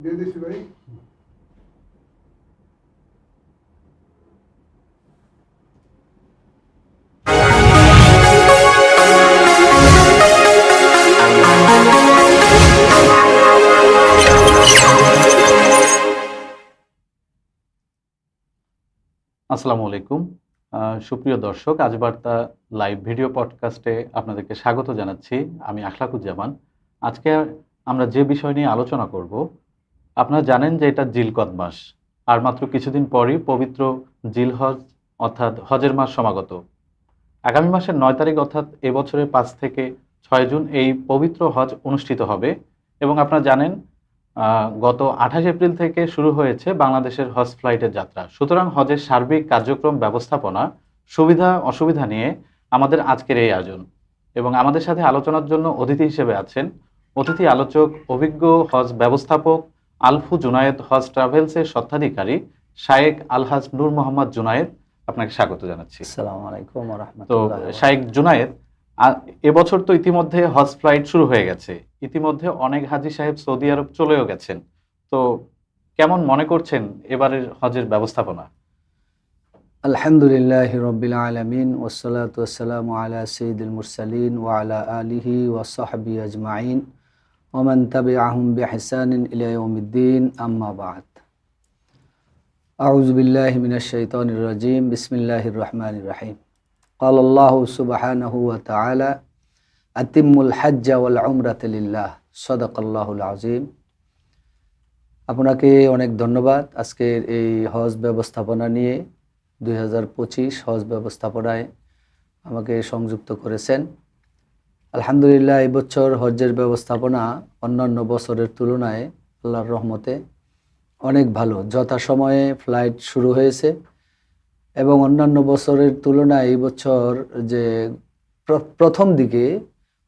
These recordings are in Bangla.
আসসালামু আলাইকুম। সুপ্রিয় দর্শক আজ বার্তা লাইভ ভিডিও পডকাস্টে আপনাদেরকে স্বাগত জানাচ্ছি। আমি আখলাকুজ্জামান। আজকে আমরা যে বিষয় নিয়ে আলোচনা করব আপনারা জানেন যে এটা জিলকদ মাস আর মাত্র কিছুদিন পরই পবিত্র জিল হজ, অর্থাৎ হজের মাস সমাগত। আগামী মাসের নয় তারিখ, অর্থাৎ এবছরের পাঁচ থেকে ছয় জুন, এই পবিত্র হজ অনুষ্ঠিত হবে। এবং আপনারা জানেন গত আঠাশ এপ্রিল থেকে শুরু হয়েছে বাংলাদেশের হজ ফ্লাইটের যাত্রা। সুতরাং হজের সার্বিক কার্যক্রম, ব্যবস্থাপনা, সুবিধা, অসুবিধা নিয়ে আমাদের আজকের এই আয়োজন। এবং আমাদের সাথে আলোচনার জন্য অতিথি হিসেবে আছেন অতিথি আলোচক, অভিজ্ঞ হজ ব্যবস্থাপক আলফু জুনায়েদ হজ ট্রাভেলসের স্বত্বাধিকারী শায়েক আলহাজ নূর মোহাম্মদ জুনায়েদ আপনাকে স্বাগত জানাচ্ছি। আসসালামু আলাইকুম ওয়া তো শাইক জুনায়েদ এবছর তো ইতিমধ্যে হজ ফ্লাইট শুরু হয়ে গেছে। ইতিমধ্যে অনেক হাজি সাহেব সৌদি আরব চলেও গেছেন। তো কেমন মনে করছেন এবারের হজের ব্যবস্থাপনা? আলহামদুলিল্লাহি রাব্বিল আলামিন ওয়াসসালামু আলা সাইয়্যিদিল মুরসালিন ওয়া আলা আলিহি ওয়া সাহবিহি আজমাইন। ওয়া মান তাবি'আহুম বিইহসানিন ইলা ইয়াউমিদ্দিন আম্মা বা'দ আউযু বিল্লাহি মিনাশ শাইতানির রাজীম বিসমিল্লাহির রহমানির রহিম قال الله سبحانه وتعالى أتموا الحج والعمرة لله صدق الله العظيم আপনাকে অনেক ধন্যবাদ আজকের এই হজ ব্যবস্থাপনা নিয়ে দুই হাজার পঁচিশ হজ ব্যবস্থাপনায় আমাকে সংযুক্ত করেছেন আলহামদুলিল্লাহ, এই বছর হজ্জের ব্যবস্থাপনা অন্যান্য বছরের তুলনায় আল্লাহর রহমতে অনেক ভালো। যথাসময়ে ফ্লাইট শুরু হয়েছে এবং অন্যান্য বছরের তুলনায় এই বছর যে প্রথম দিকে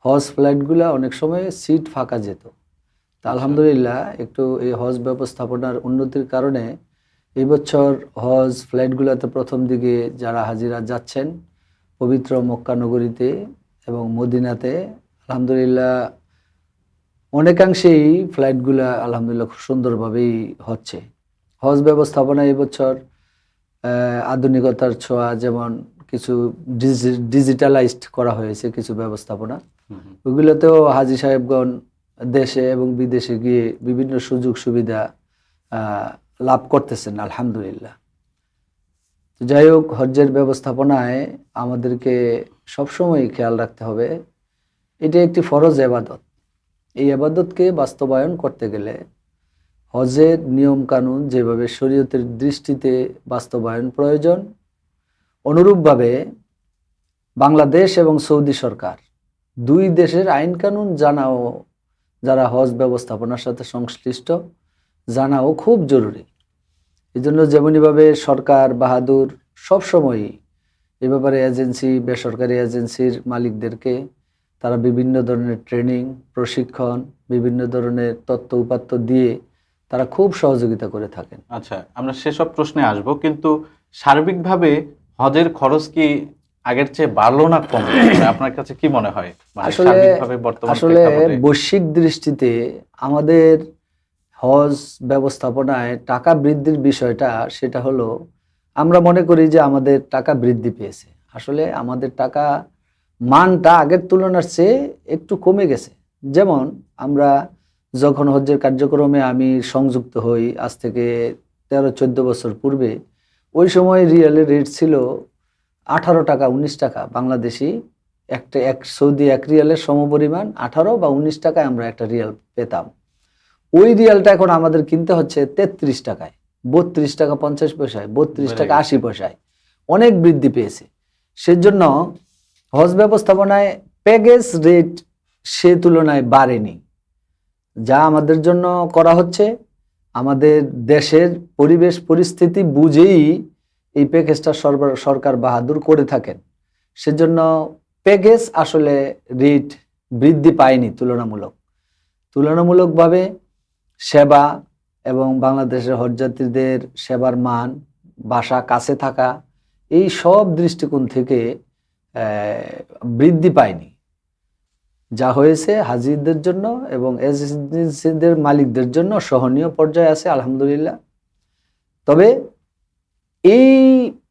হজ ফ্লাইটগুলো অনেক সময় সিট ফাঁকা যেত। তা আলহামদুলিল্লাহ, একটু এই হজ ব্যবস্থাপনার উন্নতির কারণে এই বছর হজ ফ্লাইটগুলোতে প্রথম দিকে যারা হাজিরা যাচ্ছেন, পবিত্র মক্কা নগরীতে এবং মদিনাতে আলহামদুলিল্লাহ অনেকাংশেই ফ্লাইটগুলো আলহামদুলিল্লাহ খুব সুন্দরভাবেই হচ্ছে। হজ ব্যবস্থাপনা এবছর আধুনিকতার ছোঁয়া যেমন কিছু ডিজিটালাইজড করা হয়েছে কিছু ব্যবস্থাপনা। ওগুলোতেও হাজি সাহেবগণ দেশে এবং বিদেশে গিয়ে বিভিন্ন সুযোগ সুবিধা লাভ করতেছেন আলহামদুলিল্লাহ। যাই হোক হজ্জের ব্যবস্থাপনায় আমাদেরকে সবসময় খেয়াল রাখতে হবে, এটা একটি ফরজ এবাদত। এই আবাদতকে বাস্তবায়ন করতে গেলে হজের নিয়ম কানুন যেভাবে শরীয়তের দৃষ্টিতে বাস্তবায়ন প্রয়োজন, অনুরূপভাবে বাংলাদেশ এবং সৌদি সরকার দুই দেশের আইন কানুন জানাও, যারা হজ ব্যবস্থাপনার সাথে সংশ্লিষ্ট, জানাও খুব জরুরি। এই জন্য যেমনইভাবে সরকার, বাহাদুর সবসময়ই এ ব্যাপারে এজেন্সি বেসরকারি এজেন্সির মালিকদেরকে তারা বিভিন্ন ধরনের ট্রেনিং প্রশিক্ষণ বিভিন্ন ধরনের তথ্য উপাত্ত দিয়ে তারা খুব সহযোগিতা করে থাকেন। আচ্ছা আমরা সেসব প্রশ্নে আসব কিন্তু সার্বিকভাবে হজের খরচ কি আগের চেয়ে বাড়লো না কমলো? মানে আপনার কাছে কি মনে হয়? মানে আসলে- বর্তমান আসলে বৈশ্বিক দৃষ্টিতে আমাদের হজ ব্যবস্থাপনায় টাকা বৃদ্ধির বিষয়টা সেটা হলো আমরা মনে করি যে আমাদের টাকা বৃদ্ধি পেয়েছে। আসলে আমাদের টাকা মানটা আগের তুলনার চেয়ে একটু কমে গেছে। যেমন আমরা যখন হজ্জের কার্যক্রমে আমি সংযুক্ত হই, আজ থেকে তেরো চোদ্দ বছর পূর্বে, ওই সময় রিয়েলের রেট ছিল আঠারো টাকা উনিশ টাকা বাংলাদেশি। একটা এক সৌদি এক রিয়ালের সমপরিমাণ আঠারো বা উনিশ টাকায় আমরা একটা রিয়াল পেতাম। ওই রিয়ালটা এখন আমাদের কিনতে হচ্ছে তেত্রিশ টাকায়। বত্রিশ টাকা পঞ্চাশ পয়সায় বত্রিশ টাকা আশি পয়সায়। অনেক বৃদ্ধি পেয়েছে। সেজন্য হজ ব্যবস্থাপনায় প্যাকেজ রেট সে তুলনায় বাড়েনি। যা আমাদের জন্য করা হচ্ছে আমাদের দেশের পরিবেশ পরিস্থিতি বুঝেই এই প্যাকেজটা সরবরাহ সরকার বাহাদুর করে থাকেন। সেজন্য প্যাকেজ আসলে রেট বৃদ্ধি পায়নি তুলনামূলক। তুলনামূলকভাবে সেবা এবং বাংলাদেশের হজযাত্রীদের সেবার মান, বাসা কাছে থাকা, এই সব দৃষ্টিকোণ থেকে বৃদ্ধি পায়নি। যা হয়েছে হাজিদের জন্য এবং এজেন্সিদের মালিকদের জন্য সহনীয় পর্যায়ে আছে, আলহামদুলিল্লাহ। তবে এই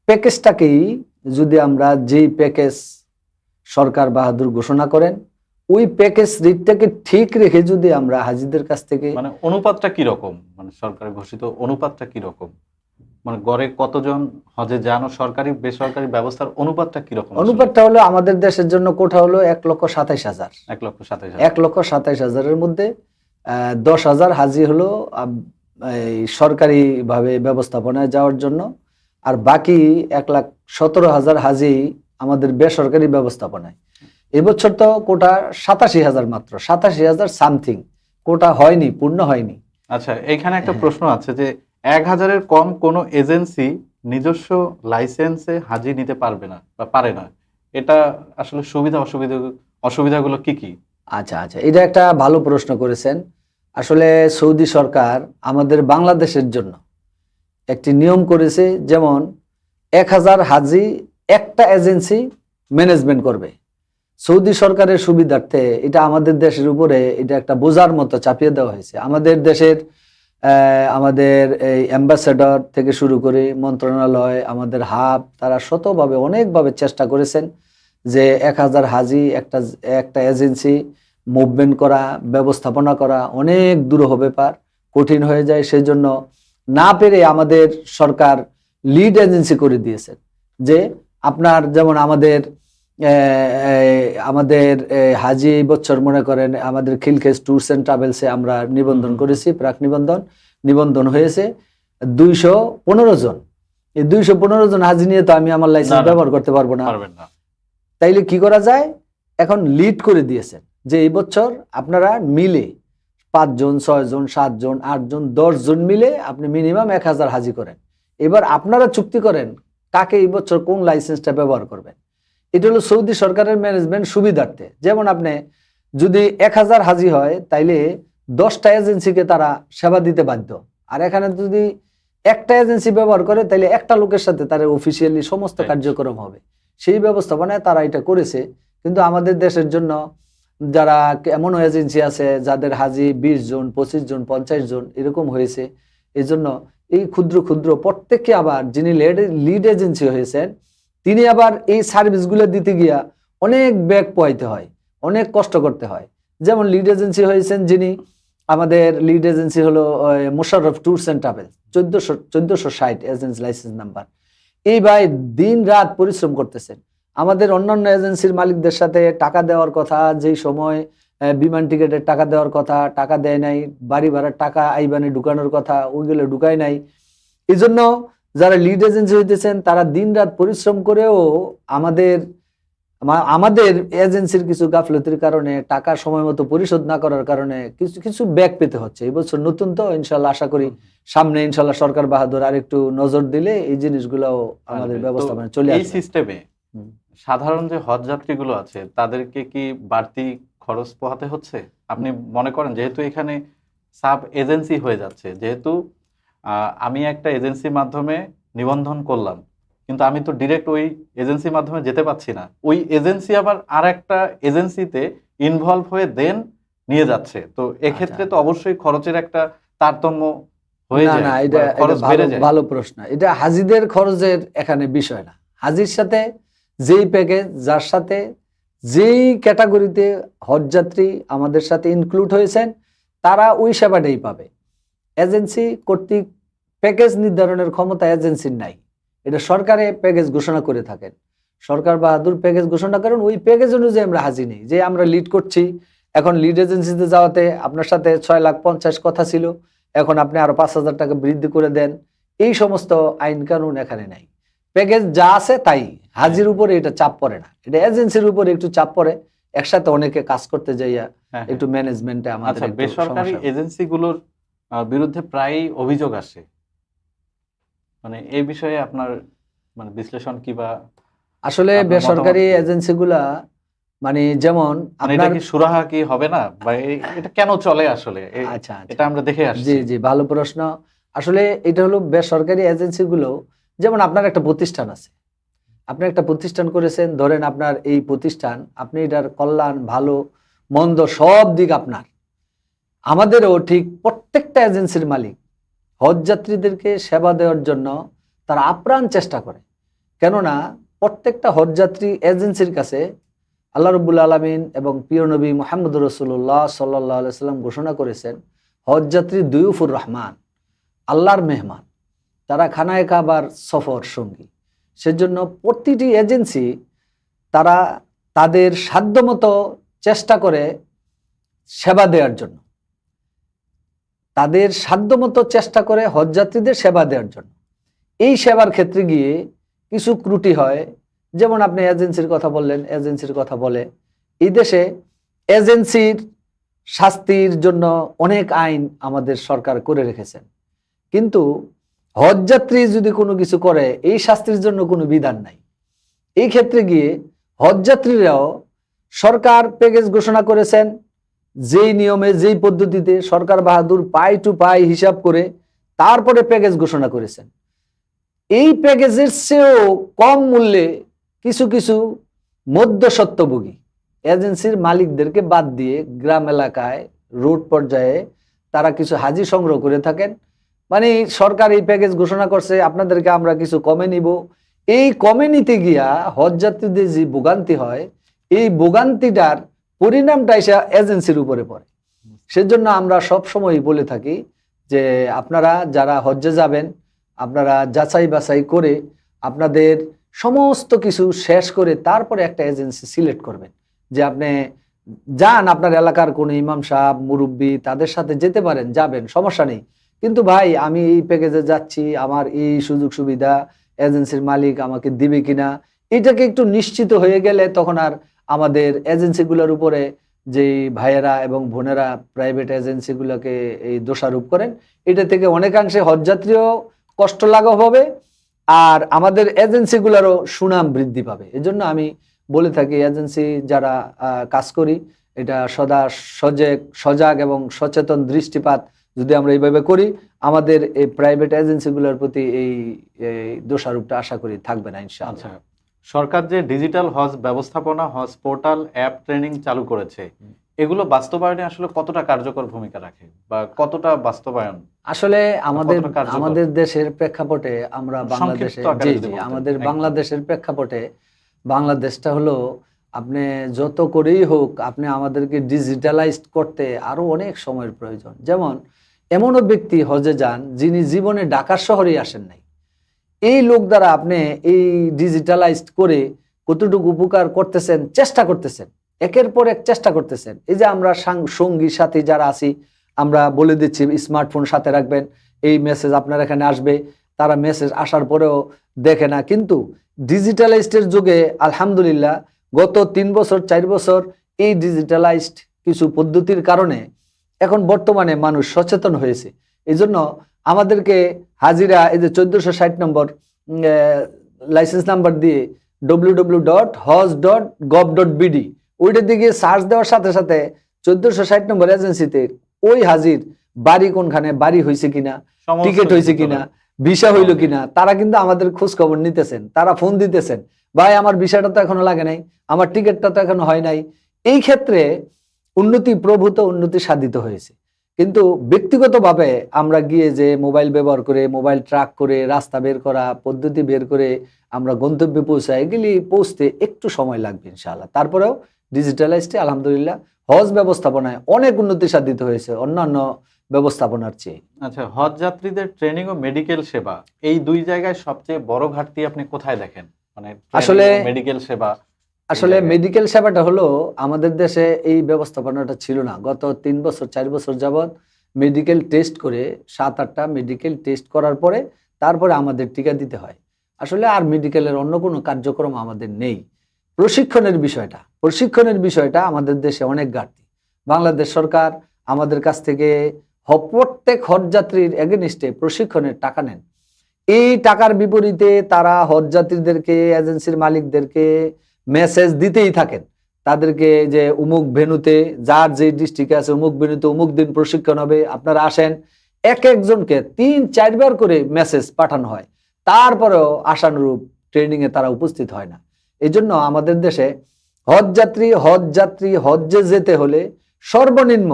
প্যাকেজটাকেই যদি আমরা যেই প্যাকেজ সরকার বাহাদুর ঘোষণা করেন ওই প্যাকেজ রেটটাকে ঠিক রেখে যদি আমরা হাজিদের কাছ থেকে মানে অনুপাতটা কি রকম? মানে সরকার ঘোষিত অনুপাতটা কি রকম? মানে গড়ে কতজন হজে যান সরকারি বেসরকারি ব্যবস্থার অনুপাতটা কি রকম অনুপাতটা হলো আমাদের দেশের জন্য কোঠা হলো এক লক্ষ সাতাইশ হাজার। এক লক্ষ সাতাইশ এক লক্ষ সাতাইশ হাজারের মধ্যে দশ হাজার হাজি হলো আম, এই সরকারি ভাবে ব্যবস্থাপনায় যাওয়ার জন্য আর বাকি এক লাখ সতেরো হাজার হাজি আমাদের বেসরকারি ব্যবস্থাপনায়। এবছর তো কোটা সাতাশি হাজার মাত্র সাতাশি হাজার সামথিং। কোটা হয়নি পূর্ণ হয়নি। আচ্ছা এখানে একটা। প্রশ্ন আছে যে এক হাজারের কম কোনো এজেন্সি নিজস্ব লাইসেন্সে হাজি নিতে পারবে না বা পারে না। এটা আসলে সুবিধা অসুবিধা অসুবিধাগুলো কি কি? আচ্ছা আচ্ছা এটা একটা ভালো প্রশ্ন করেছেন। আসলে সৌদি সরকার আমাদের বাংলাদেশের জন্য একটি নিয়ম করেছে যেমন এক হাজার হাজি একটা এজেন্সি ম্যানেজমেন্ট করবে। সৌদি সরকারের সুবিধার্থে এটা আমাদের দেশের উপরে এটা একটা বোঝার মতো চাপিয়ে দেওয়া হয়েছে। আমাদের দেশের আমাদের এই অ্যাম্বাসেডর থেকে শুরু করে মন্ত্রণালয়, আমাদের হাব, তারা শতভাবে, অনেকভাবে চেষ্টা করেছেন যে এক হাজার হাজি, একটা একটা এজেন্সি মুভমেন্ট করা, ব্যবস্থাপনা করা অনেক দুরূহ ব্যাপার, কঠিন হয়ে যায়। সেই জন্য না পেরে আমাদের সরকার লিড এজেন্সি করে দিয়েছেন যে আপনার যেমন আমাদের আমাদের হাজি এই বছর মনে করেন আমাদের খিলখেস ট্যুরস অ্যান্ড ট্রাভেলসে আমরা নিবন্ধন করেছি প্রাক নিবন্ধন নিবন্ধন হয়েছে দুইশো পনেরো জন। এই দুইশো পনেরো জন হাজি নিয়ে তো আমি আমার লাইসেন্স ব্যবহার করতে পারব না। না। তাইলে কি করা যায়? এখন লিড করে দিয়েছেন যে এই বছর আপনারা মিলে পাঁচজন ছয়জন সাতজন আটজন জন মিলে আপনি মিনিমাম এক হাজার হাজি করেন। এবার আপনারা চুক্তি করেন কাকে এই বছর কোন লাইসেন্সটা ব্যবহার করবেন। এটা হলো সৌদি সরকারের ম্যানেজমেন্ট সুবিধার্থে। যেমন আপনি যদি এক হাজার হাজি হয় তাইলে দশটা এজেন্সিকে তারা সেবা দিতে বাধ্য। আর এখানে যদি একটা এজেন্সি ব্যবহার করে তাইলে একটা লোকের সাথে তার অফিসিয়ালি সমস্ত কার্যক্রম হবে। সেই ব্যবস্থাপনায় তারা এটা করেছে। কিন্তু আমাদের দেশের জন্য যারা এমন এজেন্সি আছে যাদের হাজি বিশ জন পঁচিশ জন পঞ্চাশ জন এরকম হয়েছে এই জন্য এই ক্ষুদ্র ক্ষুদ্র প্রত্যেককে আবার যিনি লিড এজেন্সি হয়েছেন তিনি আবার এই সার্ভিসগুলো দিতে গিয়া অনেক ব্যাগ পোয়াইতে হয়, অনেক কষ্ট করতে হয়। যেমন লিড এজেন্সি হয়েছেন যিনি, আমাদের লিড এজেন্সি হলো মোশাররফ ট্যুরস অ্যান্ড ট্রাভেলস চোদ্দশো চোদ্দশো ষাট এজেন্সি লাইসেন্স নাম্বার এই ভাই দিন রাত পরিশ্রম করতেছেন। আমাদের অন্যান্য এজেন্সির মালিকদের সাথে টাকা দেওয়ার কথা, যেই সময় বিমান টিকিটের টাকা দেওয়ার কথা, টাকা দেয় নাই, বাড়ি ভাড়ার টাকা আইবানে ঢুকানোর কথা, ওইগুলো ঢুকায় নাই। এই জন্য যারা লিড এজেন্সি হইতেছেন তারা দিন রাত পরিশ্রম করেও আমাদের আমাদের এজেন্সির কিছু গাফলতির কারণে টাকা সময় মতো পরিশোধ না করার কারণে কিছু কিছু ব্যাক পেতে হচ্ছে। এই বছর নতুন তো ইনশাল্লাহ আশা করি সামনে ইনশাল্লাহ সরকার বাহাদুর আর একটু নজর দিলে এই জিনিসগুলো আমাদের আসবে। তো ব্যবস্থাপনায় চলে এই সিস্টেমে সাধারণ যে হজ যাত্রীগুলো আছে তাদেরকে কি বাড়তি খরচ পোহাতে হচ্ছে? আপনি মনে করেন যেহেতু এখানে সাব এজেন্সি হয়ে যাচ্ছে যেহেতু আহ, আমি একটা এজেন্সির মাধ্যমে নিবন্ধন করলাম। কিন্তু আমি তো ডিরেক্ট ওই এজেন্সির মাধ্যমে যেতে পারছি না। ওই এজেন্সি আবার আর একটা এজেন্সিতে ইনভলভ হয়ে দেন নিয়ে যাচ্ছে। তো এক্ষেত্রে তো অবশ্যই খরচের একটা তারতম্য হয়ে যায় না এটা ভালো প্রশ্ন। এটা হাজিদের খরচের এখানে বিষয় না। হাজির সাথে যেই প্যাকেজ যার সাথে যেই ক্যাটাগরিতে হজযাত্রী আমাদের সাথে ইনক্লুড হয়েছেন তারা ওই সেবাটাই পাবে। এজেন্সি কর্তৃক প্যাকেজ নির্ধারণের ক্ষমতা এজেন্সির নাই। এটা সরকারে প্যাকেজ ঘোষণা করে থাকেন। সরকার বাহাদুর প্যাকেজ ঘোষণা করেন ওই প্যাকেজ অনুযায়ী আমরা হাজির নেই। যে আমরা লিড করছি এখন লিড এজেন্সিতে যাওয়াতে আপনার সাথে ছয় লাখ পঞ্চাশ কথা ছিল এখন আপনি আরও পাঁচ হাজার টাকা বৃদ্ধি করে দেন। এই সমস্ত আইন কানুন এখানে নাই। প্যাকেজ যা আছে তাই। হাজির উপরে এটা চাপ পড়ে না। এটা এজেন্সির উপরে একটু চাপ পড়ে। একসাথে অনেকে কাজ করতে যাইয়া হ্যাঁ, হ্যাঁ। একটু ম্যানেজমেন্টে আমাদের আচ্ছা বেসরকারি এজেন্সিগুলোর বিরুদ্ধে প্রায়ই অভিযোগ আসে। মানে এই বিষয়ে আপনার মানে বিশ্লেষণ কি বা আসলে বেসরকারি? এজেন্সিগুলা মানে যেমন মানে এটা কি সুরাহা কি হবে না? বা এটা কেন চলে আসলে? আচ্ছা আচ্ছা। এটা আমরা দেখে আসছি। জি জি ভালো প্রশ্ন। আসলে এটা হলো বেসরকারি এজেন্সিগুলো যেমন আপনার একটা প্রতিষ্ঠান আছে। আপনি একটা প্রতিষ্ঠান করেছেন ধরেন আপনার এই প্রতিষ্ঠান আপনি এটার কল্যাণ ভালো মন্দ সব দিক আপনার। আমাদেরও ঠিক প্রত্যেকটা এজেন্সির মালিক হজ যাত্রীদেরকে সেবা দেওয়ার জন্য তারা আপ্রাণ চেষ্টা করে। কেননা প্রত্যেকটা হজযাত্রী এজেন্সির কাছে আল্লাহ রব্বুল আলমিন এবং প্রিয় নবী মোহাম্মদ রসুল্লাহ সাল্লাহ সাল্লাম ঘোষণা করেছেন, হজযাত্রী দুয়ুফুর রহমান, আল্লাহর মেহমান। তারা খানায় কাবার সফর সঙ্গী। সেজন্য প্রতিটি এজেন্সি তারা তাদের সাধ্যমতো চেষ্টা করে সেবা দেওয়ার জন্য। তাদের সাধ্যমতো চেষ্টা করে হজযাত্রীদের সেবা দেওয়ার জন্য। এই সেবার ক্ষেত্রে গিয়ে কিছু ত্রুটি হয়। যেমন আপনি এজেন্সির কথা বললেন, এজেন্সির কথা বলে। এই দেশে এজেন্সির শাস্তির জন্য অনেক আইন আমাদের সরকার করে রেখেছেন। কিন্তু হজযাত্রী যদি কোনো কিছু করে, এই শাস্তির জন্য কোনো বিধান নাই। এই ক্ষেত্রে গিয়ে হজযাত্রীরাও সরকার প্যাকেজ ঘোষণা করেছেন যেই নিয়মে, যেই পদ্ধতিতে সরকার বাহাদুর পাই টু পাই হিসাব করে তারপরে প্যাকেজ ঘোষণা করেছেন। এই প্যাকেজের চেয়েও কম মূল্যে কিছু কিছু মধ্যসত্ত্বভোগী এজেন্সির মালিকদেরকে বাদ দিয়ে গ্রাম এলাকায়, রোড পর্যায়ে তারা কিছু হাজি সংগ্রহ করে থাকেন। মানে সরকার এই প্যাকেজ ঘোষণা করছে, আপনাদেরকে আমরা কিছু কমে নিব। এই কমে নিতে গিয়া হজ যাত্রীদের যে ভোগান্তি হয়, এই ভোগান্তিটার পরিণামটা এসে এজেন্সির উপরে পড়ে। সেজন্য আমরা সব সময় বলে থাকি যে আপনারা যারা হজ্জে যাবেন, আপনারা যাচাই বাছাই করে আপনাদের সমস্ত কিছু শেষ করে তারপরে একটা এজেন্সি সিলেক্ট করবেন। যে আপনি যান, আপনার এলাকার কোনো ইমাম সাহেব, মুরব্বী তাদের সাথে যেতে পারেন, যাবেন, সমস্যা নেই। কিন্তু ভাই, আমি এই প্যাকেজে যাচ্ছি, আমার এই সুযোগ সুবিধা এজেন্সির মালিক আমাকে দিবে কিনা, এটাকে একটু নিশ্চিত হয়ে গেলে তখন আর আমাদের এজেন্সিগুলোর উপরে যে ভাইয়েরা এবং বোনেরা প্রাইভেট এজেন্সিগুলোকে এই দোষারোপ করেন, এটা থেকে অনেকাংশে হজযাত্রীও কষ্ট লাঘব হবে আর আমাদের এজেন্সিগুলোরও সুনাম বৃদ্ধি পাবে। এজন্য আমি বলে থাকি এজেন্সি যারা কাজ করি, এটা সদা সজাগ সজাগ এবং সচেতন দৃষ্টিপাত যদি আমরা এইভাবে করি, আমাদের এই প্রাইভেট এজেন্সিগুলোর প্রতি এই দোষারোপটা আশা করি থাকবে না, ইনশাআল্লাহ। আচ্ছা। সরকার যে ডিজিটাল হজ ব্যবস্থাপনা হজ পোর্টাল অ্যাপ ট্রেনিং চালু করেছে এগুলো বাস্তবায়নে আসলে কতটা কার্যকর ভূমিকা রাখে বা কতটা বাস্তবায়ন আসলে আমাদের আমাদের দেশের প্রেক্ষাপটে আমরা বাংলাদেশে জি জি আমাদের বাংলাদেশের প্রেক্ষাপটে বাংলাদেশটা হলো আপনি যত করেই হোক আপনি আমাদেরকে ডিজিটালাইজড করতে আরও অনেক সময়ের প্রয়োজন। যেমন এমনও ব্যক্তি হজে যান যিনি জীবনে ঢাকার শহরেই আসেন নাই। এই লোক দ্বারা আপনি এই ডিজিটালাইজড করে কতটুকু উপকার করতেছেন, চেষ্টা করতেছেন। একের পর এক চেষ্টা করতেছেন। এই যে আমরা সাং- সঙ্গী সাথী যারা আছি, আমরা বলে দিচ্ছি স্মার্টফোন সাথে রাখবেন। এই মেসেজ আপনার এখানে আসবে। তারা মেসেজ আসার পরেও দেখে না। কিন্তু ডিজিটালাইজডের যুগে, আলহামদুলিল্লাহ, গত তিন বছর, চার বছর এই ডিজিটালাইজড কিছু পদ্ধতির কারণে এখন বর্তমানে মানুষ সচেতন হয়েছে। এই জন্য আমাদেরকে হাজিরা এই যে চোদ্দশো ষাট নম্বর লাইসেন্স নাম্বার দিয়ে W W dot hajj dot gov dot BD ওইটার দিকে সার্চ দেওয়ার সাথে সাথে চোদ্দশো ষাট নম্বর এজেন্সিতে ওই হাজির বাড়ি কোনখানে বাড়ি হয়েছে কিনা টিকিট হয়েছে কিনা ভিসা হইল কিনা তারা কিন্তু আমাদের খোঁজ খবর নিতেছেন তারা ফোন দিতেছেন ভাই আমার ভিসাটা তো এখনও লাগে নাই আমার টিকিটটা তো এখনও হয় নাই। এই ক্ষেত্রে উন্নতি প্রভূত উন্নতি সাধিত হয়েছে। কিন্তু ব্যক্তিগতভাবে আমরা গিয়ে যে মোবাইল ব্যবহার করে মোবাইল ট্রাক করে রাস্তা বের করা পদ্ধতি বের করে আমরা গন্তব্যে পৌঁছাই এগুলি পৌঁছতে একটু সময় লাগবে ইনশাআল্লাহ। তারপরেও ডিজিটালাইজডে আলহামদুলিল্লাহ হজ ব্যবস্থাপনায় অনেক উন্নতি সাধিত হয়েছে অন্যান্য ব্যবস্থাপনার চেয়ে। আচ্ছা হজ যাত্রীদের ট্রেনিং ও মেডিকেল সেবা এই দুই জায়গায় সবচেয়ে বড় ঘাটতি আপনি কোথায় দেখেন? মানে আসলে- মেডিকেল সেবা আসলে মেডিকেল সেবাটা হলো আমাদের দেশে এই ব্যবস্থাপনাটা ছিল না। গত তিন বছর চার বছর যাবৎ মেডিকেল টেস্ট করে সাত আটটা মেডিকেল টেস্ট করার পরে তারপরে আমাদের টিকা দিতে হয়। আসলে আর মেডিকেলের অন্য কোনো কার্যক্রম আমাদের নেই। প্রশিক্ষণের বিষয়টা প্রশিক্ষণের বিষয়টা আমাদের দেশে অনেক ঘাটতি। বাংলাদেশ সরকার আমাদের কাছ থেকে হ- প্রত্যেক হজযাত্রীর এগেনিস্টে প্রশিক্ষণের টাকা নেন। এই টাকার বিপরীতে তারা হজযাত্রীদেরকে এজেন্সির মালিকদেরকে মেসেজ দিতেই থাকেন। তাদেরকে যে উমুক ভেনুতে যার যে ডিস্ট্রিক্টে আছে উমুক ভেনুতে উমুক দিন প্রশিক্ষণ হবে, আপনারা আসেন। এক একজনকে তিন চারবার করে মেসেজ পাঠানো হয়। তারপরেও আশানুরূপ ট্রেনিং এ তারা উপস্থিত হয় না। এই জন্য আমাদের দেশে হজ যাত্রী হজ যাত্রী, হজ্জে যেতে হলে সর্বনিম্ন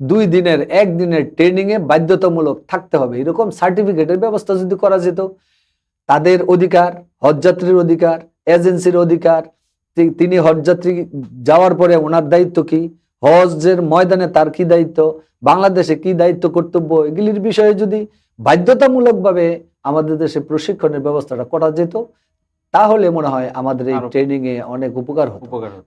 দুই দিনের একদিনের ট্রেনিং এ বাধ্যতামূলক থাকতে হবে। এরকম সার্টিফিকেটের ব্যবস্থা যদি করা যেত, তাদের অধিকার হজযাত্রীর অধিকার এজেন্সির অধিকার তিনি হজযাত্রী যাওয়ার পরে ওনার দায়িত্ব কি? হজের ময়দানে তার কি দায়িত্ব? বাংলাদেশে কি দায়িত্ব কর্তব্য? এগুলির বিষয়ে যদি বাধ্যতামূলকভাবে আমাদের দেশে প্রশিক্ষণের ব্যবস্থাটা করা যেত তাহলে মনে হয় আমাদের এই ট্রেনিং এ অনেক উপকার হতো।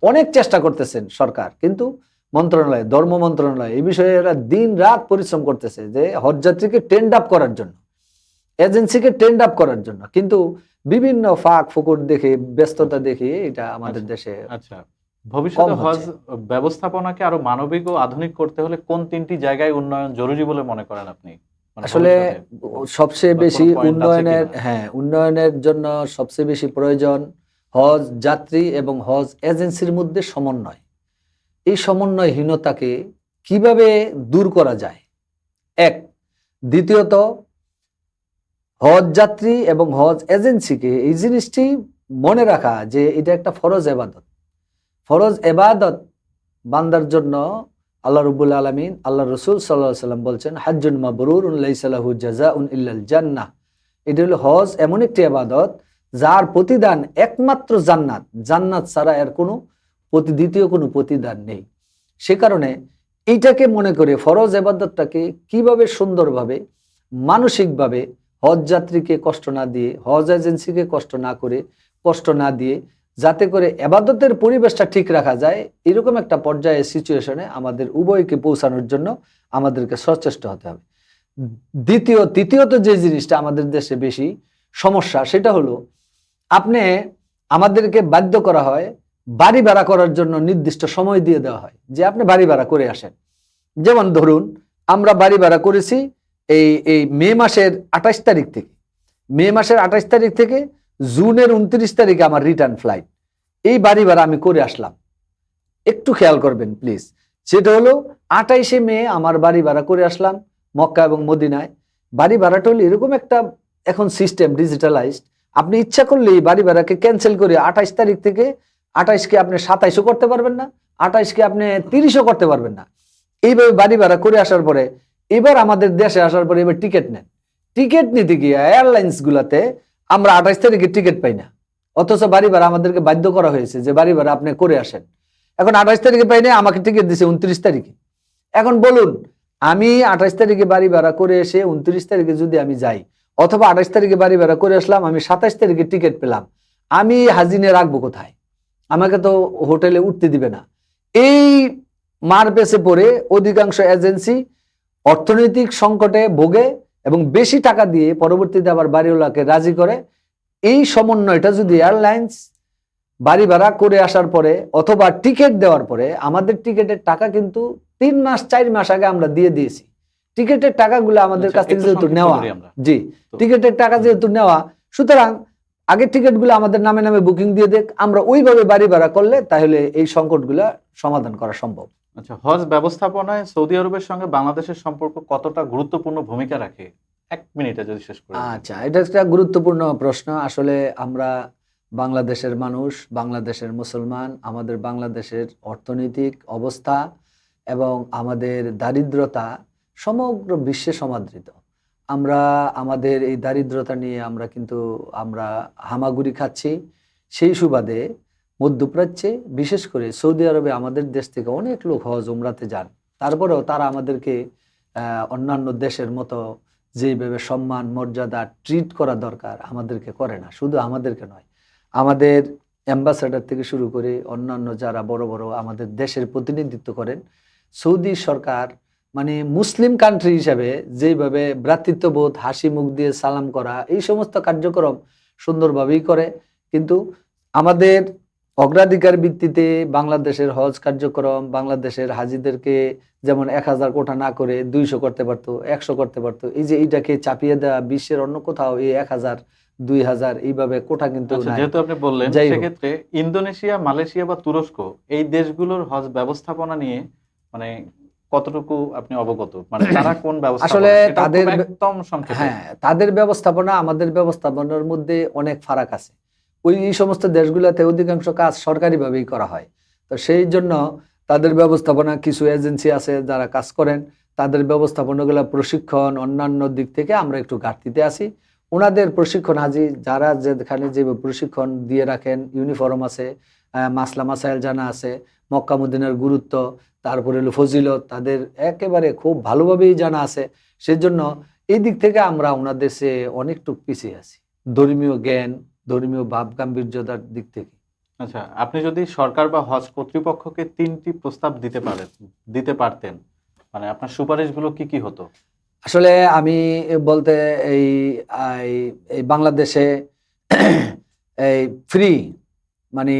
অনেক চেষ্টা করতেছেন সরকার কিন্তু মন্ত্রণালয় ধর্ম মন্ত্রণালয় এই বিষয়ে এরা দিন রাত পরিশ্রম করতেছে যে হজযাত্রীকে টেন্ড আপ করার জন্য এজেন্সিকে টেন্ড আপ করার জন্য। কিন্তু বিভিন্ন ফাঁক ফুকুর দেখে ব্যস্ততা দেখে এটা আমাদের আচ্ছা। দেশে আচ্ছা। ভবিষ্যতে হজ ব্যবস্থাপনাকে আরও মানবিক ও আধুনিক করতে হলে কোন তিনটি জায়গায় উন্নয়ন জরুরি বলে মনে করেন আপনি? মানে আসলে সবচেয়ে বেশি উন্নয়নের হ্যাঁ উন্নয়নের জন্য সবচেয়ে বেশি প্রয়োজন হজ যাত্রী এবং হজ এজেন্সির মধ্যে সমন্বয়। এই সমন্বয়হীনতাকে কীভাবে দূর করা যায়? এক দ্বিতীয়ত হজ যাত্রী এবং হজ এজেন্সিকে এই জিনিসটি মনে রাখা যে এটা একটা ফরজ এবাদত। ফরজ এবাদত বান্দার জন্য আল্লাহ রবুল আলমিন, আল্লাহ রসুল সাল্লাহ সাল্লাম বলছেন, হাজ্জুন মাবরুর উল্লাহ জাজা উন ইল্লাল জান্নাহ। এটি হলো হজ এমন একটি আবাদত যার প্রতিদান একমাত্র জান্নাত। জান্নাত ছাড়া এর কোনো প্রতি, দ্বিতীয় কোনো প্রতিদান নেই। সে কারণে এইটাকে মনে করে ফরজ এবাদতটাকে কীভাবে সুন্দরভাবে, মানসিকভাবে হজ যাত্রীকে কষ্ট না দিয়ে, হজ এজেন্সিকে কষ্ট না করে, কষ্ট না দিয়ে যাতে করে এবাদতের পরিবেশটা ঠিক রাখা যায়, এরকম একটা পর্যায়ে সিচুয়েশনে আমাদের উভয়কে পৌঁছানোর জন্য আমাদেরকে সচেষ্ট হতে হবে। দ্বিতীয়, তৃতীয়ত যে জিনিসটা আমাদের দেশে বেশি সমস্যা, সেটা হলো আপনি আমাদেরকে বাধ্য করা হয় বাড়ি ভাড়া করার জন্য নির্দিষ্ট সময় দিয়ে দেওয়া হয়, যে আপনি বাড়ি ভাড়া করে আসেন। যেমন ধরুন, আমরা বাড়ি ভাড়া করেছি এই এই মে মাসের আঠাশ তারিখ থেকে, মে মাসের আঠাশ তারিখ থেকে জুনের উনত্রিশ তারিখে আমার রিটার্ন ফ্লাইট এই বাড়ি ভাড়া আমি করে আসলাম। একটু খেয়াল করবেন প্লিজ সেটা হলো আঠাইশে মে আমার বাড়ি ভাড়া করে আসলাম মক্কা এবং মদিনায়। বাড়ি ভাড়াটা হলো এরকম একটা এখন সিস্টেম ডিজিটালাইজড আপনি ইচ্ছা করলে এই বাড়ি ভাড়াকে ক্যান্সেল করে আঠাইশ তারিখ থেকে আঠাইশকে আপনি সাতাইশও করতে পারবেন না আঠাইশকে আপনি তিরিশও করতে পারবেন না। এইভাবে বাড়ি ভাড়া করে আসার পরে এবার আমাদের দেশে আসার পরে এবার টিকিট নেন। টিকিট নিতে গিয়ে এয়ারলাইন্স গুলাতে আমরা আঠাইশ তারিখে টিকিট পাই না। অথচ বাড়ি ভাড়া আমাদেরকে বাধ্য করা হয়েছে যে বাড়ি ভাড়া আপনি করে আসেন। এখন আঠাইশ তারিখে পাই না, আমাকে টিকিট দিছে উনত্রিশ তারিখে। এখন বলুন, আমি আঠাইশ তারিখে বাড়ি ভাড়া করে এসে উনত্রিশ তারিখে যদি আমি যাই, অথবা আঠাইশ তারিখে বাড়ি ভাড়া করে আসলাম, আমি সাতাইশ তারিখে টিকিট পেলাম, আমি হাজিনে রাখব কোথায়? আমাকে তো হোটেলে উঠতে দিবে না। এই মার পেছে পড়ে অধিকাংশ এজেন্সি অর্থনৈতিক সংকটে ভোগে এবং বেশি টাকা দিয়ে পরবর্তীতে আবার বাড়িওয়ালাকে রাজি করে এই সমন্বয়টা যদি এয়ারলাইন্স বাড়ি ভাড়া করে আসার পরে অথবা টিকিট দেওয়ার পরে আমাদের টিকিটের টাকা কিন্তু তিন মাস চার মাস আগে আমরা দিয়ে দিয়েছি। টিকিটের টাকাগুলো আমাদের আচ্ছা, কাছ থেকে যেহেতু নেওয়া জি টিকিটের টাকা যেহেতু নেওয়া সুতরাং আগের টিকিটগুলো আমাদের নামে নামে বুকিং দিয়ে দেখ আমরা ওইভাবে বাড়ি ভাড়া করলে তাহলে এই সংকটগুলো সমাধান করা সম্ভব। আচ্ছা হজ ব্যবস্থাপনায় সৌদি আরবের সঙ্গে বাংলাদেশের সম্পর্ক কতটা গুরুত্বপূর্ণ ভূমিকা রাখে? এক মিনিটে যদি শেষ করে আচ্ছা এটা একটা গুরুত্বপূর্ণ প্রশ্ন। আসলে আমরা বাংলাদেশের মানুষ, বাংলাদেশের মুসলমান, আমাদের বাংলাদেশের অর্থনৈতিক অবস্থা এবং আমাদের দারিদ্রতা সমগ্র বিশ্বে সমাদৃত। আমরা, আমাদের এই দারিদ্রতা নিয়ে আমরা কিন্তু আমরা হামাগুড়ি খাচ্ছি। সেই সুবাদে মধ্যপ্রাচ্যে, বিশেষ করে সৌদি আরবে আমাদের দেশ থেকে অনেক লোক হজ, উমরাতে যান। তারপরেও তারা আমাদেরকে অন্যান্য দেশের মতো যেভাবে সম্মান, মর্যাদা ট্রিট করা দরকার আমাদেরকে করে না। শুধু আমাদেরকে নয়, আমাদের অ্যাম্বাসাডার থেকে শুরু করে অন্যান্য যারা বড় বড় আমাদের দেশের প্রতিনিধিত্ব করেন, সৌদি সরকার মানে মুসলিম কান্ট্রি হিসাবে যেভাবে ভ্রাতৃত্ববোধ, হাসি মুখ দিয়ে সালাম করা, এই সমস্ত কার্যক্রম সুন্দরভাবেই করে। কিন্তু আমাদের অগ্রাধিকার ভিত্তিতে বাংলাদেশের হজ কার্যক্রম বাংলাদেশের হাজিদেরকে যেমন এক হাজার কোটা না করে দুইশো করতে পারতো একশো করতে পারতো এই যে এইটাকে চাপিয়ে দেওয়া বিশ্বের অন্য কোথাও এই এক হাজার দুই হাজার এইভাবে কোটা কিন্তু আচ্ছা যেহেতু আপনি বললেন সেক্ষেত্রে ইন্দোনেশিয়া মালয়েশিয়া বা তুরস্ক এই দেশগুলোর হজ ব্যবস্থাপনা নিয়ে মানে কতটুকু আপনি অবগত? মানে তারা কোন ব্যবস্থা আসলে তাদের একদম হ্যাঁ তাদের ব্যবস্থাপনা আমাদের ব্যবস্থাপনার মধ্যে অনেক ফারাক আছে। ওই, এই সমস্ত দেশগুলোতে অধিকাংশ কাজ সরকারিভাবেই করা হয়। তো সেই জন্য তাদের ব্যবস্থাপনা কিছু এজেন্সি আছে যারা কাজ করেন। তাদের ব্যবস্থাপনাগুলো প্রশিক্ষণ অন্যান্য দিক থেকে আমরা একটু ঘাটতিতে আসি ওনাদের প্রশিক্ষণ হাজি যারা যেখানে যে প্রশিক্ষণ দিয়ে রাখেন ইউনিফর্ম আছে মাসলা মাসাইল জানা আছে মক্কামুদ্দিনের গুরুত্ব, তারপরে হলো ফজিলত, তাদের একেবারে খুব ভালোভাবেই জানা আছে। সেজন্য এই দিক থেকে আমরা ওনাদের সে অনেকটুক পিছিয়ে আছি। ধর্মীয় জ্ঞান ধর্মীয় ভাব গাম্ভীর্যতার দিক থেকে। আচ্ছা আপনি যদি সরকার বা হজ কর্তৃপক্ষকে তিনটি প্রস্তাব দিতে পারেন দিতে পারতেন মানে আপনার সুপারিশগুলো কি কি হতো? আসলে আমি বলতে এই এই- বাংলাদেশে এই ফ্রি মানে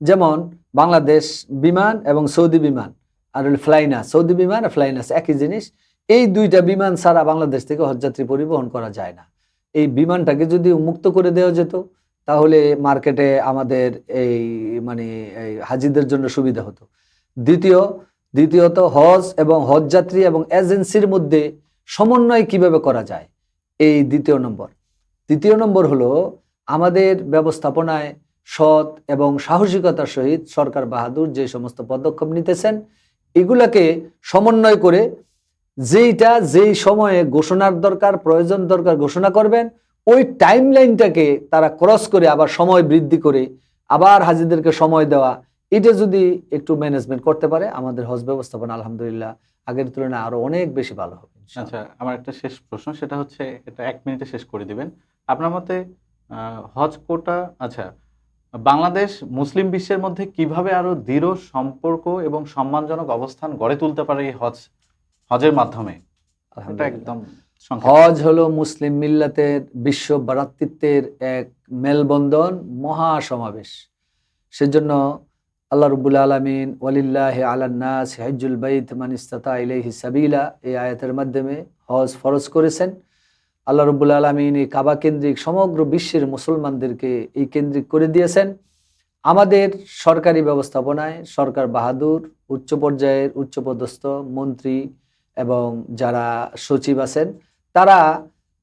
যেমন বাংলাদেশ বিমান এবং সৌদি বিমান আর হলো ফ্লাইনাস সৌদি বিমান আর ফ্লাইনাস একই জিনিস। এই দুইটা বিমান ছাড়া বাংলাদেশ থেকে হজযাত্রী পরিবহন করা যায় না। এই বিমানটাকে যদি মুক্ত করে দেওয়া যেত তাহলে মার্কেটে আমাদের এই মানে এই হাজিদের জন্য সুবিধা হতো। দ্বিতীয়, দ্বিতীয়ত হজ এবং হজযাত্রী এবং এজেন্সির মধ্যে সমন্বয় কীভাবে করা যায়? এই দ্বিতীয় নম্বর। তৃতীয় নম্বর হলো আমাদের ব্যবস্থাপনায় সৎ এবং সাহসিকতার সহিত সরকার বাহাদুর যে সমস্ত পদক্ষেপ নিতেছেন, এগুলাকে সমন্বয় করে যেইটা যেই সময়ে ঘোষণার দরকার, প্রয়োজন দরকার ঘোষণা করবেন ওই টাইম লাইনটাকে তারা ক্রস করে আবার সময় বৃদ্ধি করে আবার হাজিদেরকে সময় দেওয়া এটা যদি একটু ম্যানেজমেন্ট করতে পারে আমাদের হজ ব্যবস্থাপনা আলহামদুলিল্লাহ আগের তুলনায় আরও অনেক বেশি ভালো হবে আচ্ছা আমার একটা শেষ প্রশ্ন সেটা হচ্ছে এটা এক মিনিটে শেষ করে দিবেন আপনার মতে হজ কোটা আচ্ছা বাংলাদেশ মুসলিম বিশ্বের মধ্যে কীভাবে আরও দৃঢ় সম্পর্ক এবং সম্মানজনক অবস্থান গড়ে তুলতে পারে এই হজ হজের মাধ্যমে এটা। একদম। হজ হলো মুসলিম মিল্লাতের বিশ্ব ভ্রাতৃত্বের এক মেলবন্ধন মহা সমাবেশ সেজন্য আল্লাহ রবুল আলমিন ওয়ালিল্লাহ আলান্নাস হজ্জুল বাইত মান ইস্তাতা ইলাইহি সাবিলা এই আয়াতের মাধ্যমে হজ ফরজ করেছেন। আল্লাহ রবুল আলমিন এই কাবা কেন্দ্রিক সমগ্র বিশ্বের মুসলমানদেরকে এই কেন্দ্রিক করে দিয়েছেন। আমাদের সরকারি ব্যবস্থাপনায় সরকার বাহাদুর, উচ্চ পর্যায়ের উচ্চপদস্থ মন্ত্রী এবং যারা সচিব আছেন তারা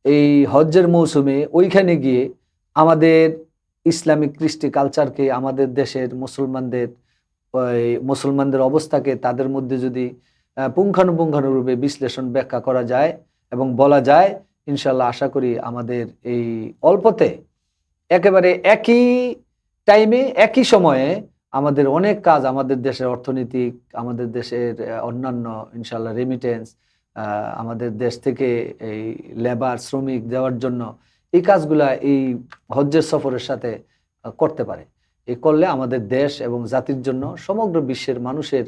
এই হজ্জের মৌসুমে ওইখানে গিয়ে আমাদের ইসলামিক কৃষ্টি কালচারকে, আমাদের দেশের মুসলমানদের মুসলমানদের অবস্থাকে তাদের মধ্যে যদি পুঙ্খানুপুঙ্খানুরূপে বিশ্লেষণ ব্যাখ্যা করা যায় এবং বলা যায় ইনশাল্লাহ আশা করি আমাদের এই অল্পতে একেবারে একই টাইমে একই সময়ে আমাদের অনেক কাজ আমাদের দেশের অর্থনৈতিক, আমাদের দেশের অন্যান্য ইনশাল্লাহ রেমিটেন্স আমাদের দেশ থেকে এই লেবার, শ্রমিক দেওয়ার জন্য এই কাজগুলা এই হজ্জের সফরের সাথে করতে পারে। এ করলে আমাদের দেশ এবং জাতির জন্য সমগ্র বিশ্বের মানুষের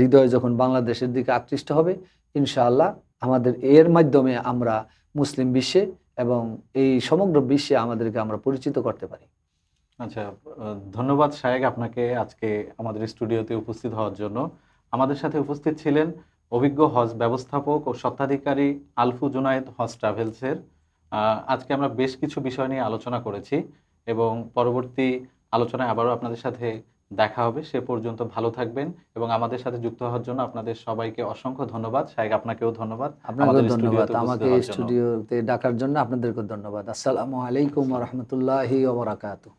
হৃদয় যখন বাংলাদেশের দিকে আকৃষ্ট হবে, ইনশাআল্লাহ আমাদের এর মাধ্যমে আমরা মুসলিম বিশ্বে এবং এই সমগ্র বিশ্বে আমাদেরকে আমরা পরিচিত করতে পারি। আচ্ছা ধন্যবাদ শায়েক আপনাকে আজকে আমাদের স্টুডিওতে উপস্থিত হওয়ার জন্য। আমাদের সাথে উপস্থিত ছিলেন অভিজ্ঞ হজ ব্যবস্থাপক ও স্বত্বাধিকারী আলফু জুনায়েদ হজ ট্রাভেলসের আজকে আমরা বেশ কিছু বিষয় নিয়ে আলোচনা করেছি এবং পরবর্তী আলোচনায় আবারও আপনাদের সাথে দেখা হবে। সে পর্যন্ত ভালো থাকবেন এবং আমাদের সাথে যুক্ত হওয়ার জন্য আপনাদের সবাইকে অসংখ্য ধন্যবাদ। শায়েক আপনাকেও ধন্যবাদ। আপনাকেও আমাদের ধন্যবাদ। আমাকে স্টুডিওতে ডাকার জন্য আপনাদেরকে ধন্যবাদ। আসসালামু আলাইকুম রহমতুল্লাহি ওবরাকাতু